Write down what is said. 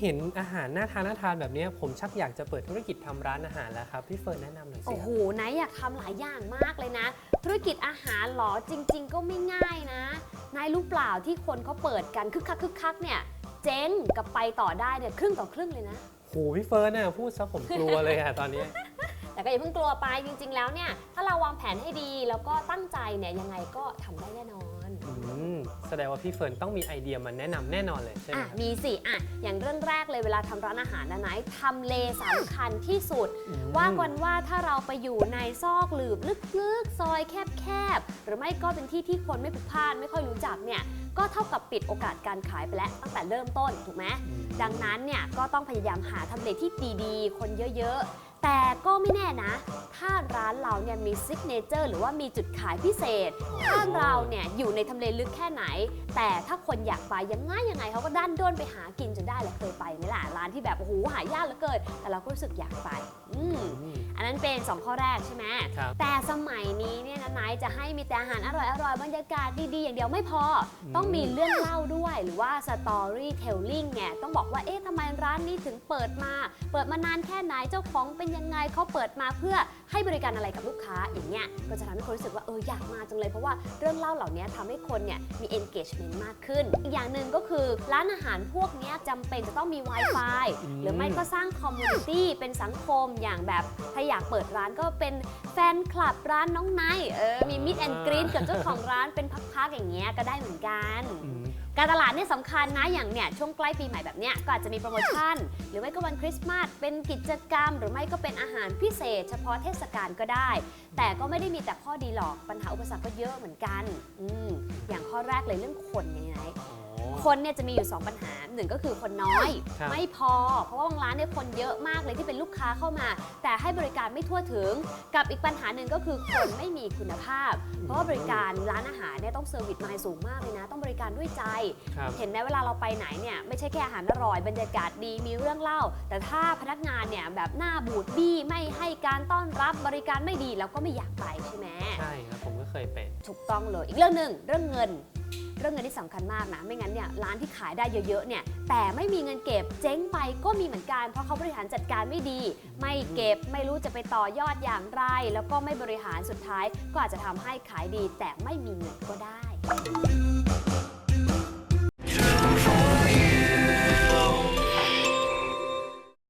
เห็นอาหารน่าทานน่าทานแบบเนี้ยผมชักอยากจะเปิดธุรกิจทำร้านอาหารแล้วครับพี่เฟิร์นแนะนำหน่อยสิโอ้คโหรับนายอยากทำหลายอย่างมากเลยนะ ธุรกิจอาหารเหรอจริง ๆ ก็ไม่ง่ายนะ นายรู้เปล่าที่คนเขาเปิดกันคึกคักคึกคักเนี่ยเจ๊งกับไปต่อได้เนี่ยครึ่งต่อครึ่งเลยนะ โหพี่เฟิร์นน่ะพูดซะผมกลัวเลยอะตอนเนี้ย แต่ก็อย่าเพิ่งกลัวไปจริง ๆ แล้วเนี่ยถ้าเราวางแผนให้ดีแล้วก็ตั้งใจเนี่ยยังไงก็ทำได้แน่นอน อืมแสดงว่าพี่เฟิร์นต้องมีไอเดียมาแนะนำแน่นอนเลยใช่ไหมอะ ครับมีสิอะ อย่างเรื่องแรกเลยเวลาทำร้านอาหารนะนายทำเลสำคัญที่สุด อืม ว่ากันว่าถ้าเราไปอยู่ในซอกหลืบลึกๆ ซอยแคบๆ หรือไม่ก็เป็นที่ที่คนไม่พลุกพล่านไม่ค่อยรู้จักเนี่ย ก็เท่ากับปิดโอกาสการขายไปแล้วตั้งแต่เริ่มต้น ถูกไหมอืมดังนั้นเนี่ยก็ต้องพยายามหาทำเลที่ดีๆ คนเยอะๆ แต่ก็ไม่แน่นะ ถ้าร้านเราเนี่ยมีซิกเนเจอร์หรือว่ามีจุดขายพิเศษ ถ้าเราเนี่ยอยู่ในทำเลลึกแค่ไหน แต่ถ้าคนอยากไปยังไงยังไงเขาก็ด้านด้นไปหากินจนได้แหละเคยไปไหมานที่แบบโอ้โหหายากเหลือเกินแต่เราก็รู้สึกอยากไปอืมอืมอันนั้นเป็น 2 ข้อแรกใช่ไหมครับแต่สมัยนี้เนี่ยนะนายจะให้มีแต่อาหารอร่อยอร่อยๆบรรยากาศดีๆ อย่างเดียวไม่พออืมต้องมีเรื่องเล่าด้วย หรือว่า storytelling เนี่ยต้องบอกว่าเอ๊ะทำไมร้านนี้ถึงเปิดมา เปิดมานานแค่ไหนเจ้าของเป็นยังไงเขาเปิดมาเพื่อให้บริการอะไรกับลูกค้าอย่างเงี้ยก็จะทำให้คนรู้สึกว่าเอออยากมาจังเลยเพราะว่าเรื่องเล่าเหล่านี้ทำให้คนเนี่ยมี engagement มากขึ้น อีกอย่างหนึ่งก็คือร้านอาหารพวกเนี้ยจำเป็นจะต้องมี Wi-Fi อืมหรือไม่ก็สร้างคอมมูนิตี้เป็นสังคมอย่างแบบถ้าอยากเปิดร้านก็เป็นแฟนคลับร้านน้องไนท์เออมีมิดแอนกรีนกับเจ้าของร้านเป็นพักๆอย่างเงี้ยก็ได้เหมือนกันอืมการตลาดเนี่ยสำคัญนะอย่างเนี่ยช่วงใกล้ปีใหม่แบบเนี้ยก็อาจจะมีโปรโมชั่น หรือไม่ก็วันคริสต์มาสเป็นกิจกรรม หรือไม่ก็เป็นอาหารพิเศษ เฉพาะเทศกาลก็ได้ แต่ก็ไม่ได้มีแต่ข้อดีหรอกปัญหาอุปสรรคก็เยอะเหมือนกันอืมอย่างข้อแรกเลยเรื่องคนยังไงอ๋อ คนเนี่ยจะมีอยู่ 2 ปัญหาหนึ่งก็คือคนน้อย ครับไม่พอ เพราะว่าบางร้านเนี่ยคนเยอะมากเลยที่เป็นลูกค้าเข้ามา แต่ให้บริการไม่ทั่วถึงกับอีกปัญหาหนึ่งก็คือคนไม่มีคุณภาพ เพราะว่าบริการร้านอาหารเนี่ยต้องเซอร์วิสมายสูงมากเลยนะ ต้องบริการด้วยใจ ครับ เห็นไหมเวลาเราไปไหนเนี่ยไม่ใช่แค่อาหารอร่อยบรรยากาศดีมีเรื่องเล่า แต่ถ้าพนักงานเนี่ยแบบหน้าบูดบี้ไม่ให้การต้อนรับบริการไม่ดีเราก็ไม่อยากไปใช่ไหม ใช่ครับผมก็เคยเป็น ถูกต้องเลย อีกเรื่องหนึ่งเรื่องเงิน เรื่องเงินที่สำคัญมากนะ ไม่งั้นเนี่ยร้านที่ขายได้เยอะๆเนี่ยแต่ไม่มีเงินเก็บเจ๊งไปก็มีเหมือนกัน เพราะเขาบริหารจัดการไม่ดี ไม่เก็บไม่รู้จะไปต่อยอดอย่างไร แล้วก็ไม่บริหารสุดท้าย ก็อาจจะทำให้ขายดี แต่ไม่มีเงินก็ได้